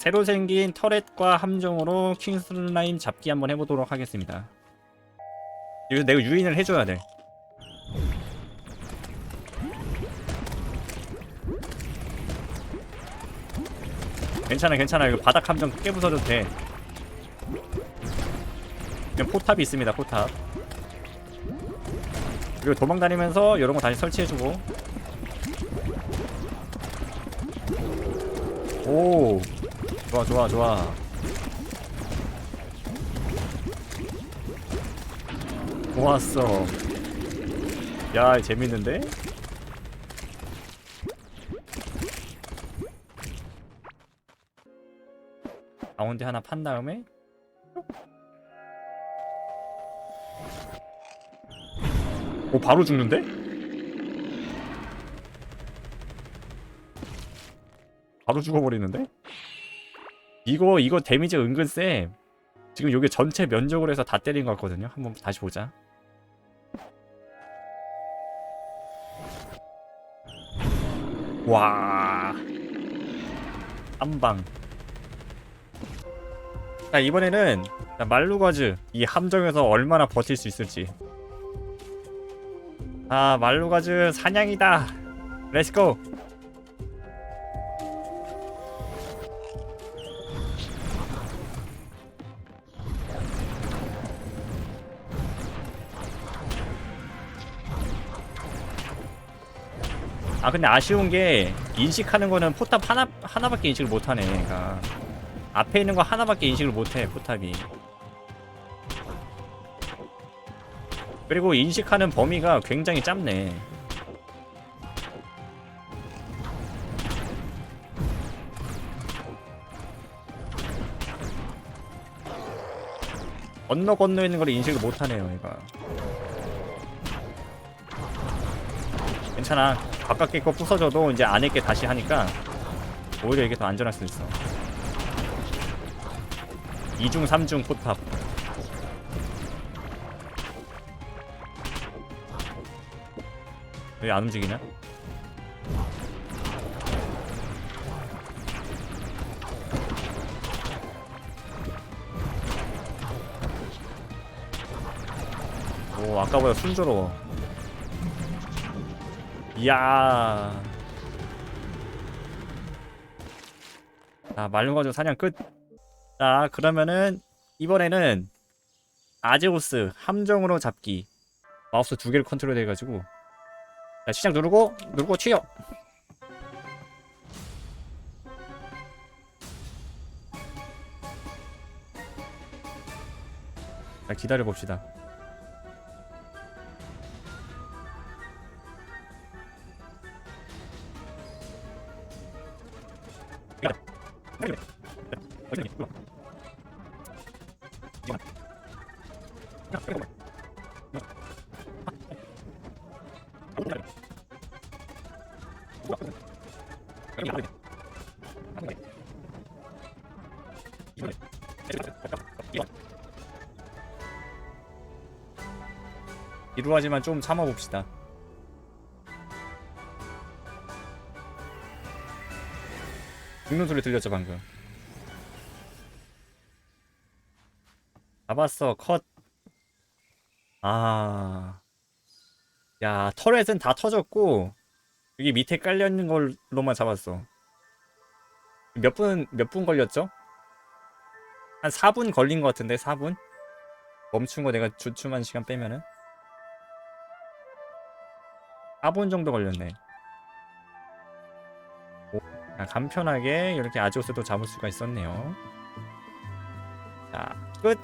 새로 생긴 터렛과 함정으로 킹슬라임 잡기 한번 해보도록 하겠습니다. 이거 내가 유인을 해줘야 돼. 괜찮아 괜찮아 이거 바닥 함정 깨부숴도 돼. 그냥 포탑이 있습니다 포탑. 그리고 도망다니면서 이런 거 다시 설치해주고. 오 좋아 좋아 좋아. 좋았어. 야 재밌는데? 가운데 하나 판 다음에 오 바로 죽는데? 바로 죽어버리는데? 이거 이거 데미지 은근 세. 지금 여기 전체 면적으로 해서 다 때린 것 같거든요. 한번 다시 보자. 와. 한방. 자 이번에는 자, 말루가즈 이 함정에서 얼마나 버틸 수 있을지. 아 말루가즈 사냥이다. 렛츠고 아 근데 아쉬운 게 인식하는 거는 포탑 하나 하나밖에 인식을 못 하네. 그러니까 앞에 있는 거 하나밖에 인식을 못 해 포탑이. 그리고 인식하는 범위가 굉장히 짧네. 건너 건너 있는 걸 인식을 못하네요, 얘가. 괜찮아. 바깥에 거 부서져도 이제 안에 게 다시 하니까 오히려 이게 더 안전할 수 있어. 2중 3중 포탑. 왜 안 움직이냐? 오 아까보다 순조로워. 이야. 자, 말lun가지고 사냥 끝. 자, 그러면은 이번에는 아제우스 함정으로 잡기. 마우스 두 개를 컨트롤 해가지고. 자, 시작 누르고 누르고 튀어. 자, 기다려 봅시다. 이루하지만 좀 참아봅시다. 죽는 소리 들렸죠 방금. 잡았어 컷. 아, 야 터렛은 다 터졌고 여기 밑에 깔려 있는 걸로만 잡았어. 몇 분 몇 분 걸렸죠? 한 4분 걸린 것 같은데 4분? 멈춘 거 내가 주춤한 시간 빼면은 4분 정도 걸렸네. 오, 자, 간편하게 이렇게 아조스도 잡을 수가 있었네요. 자, 끝.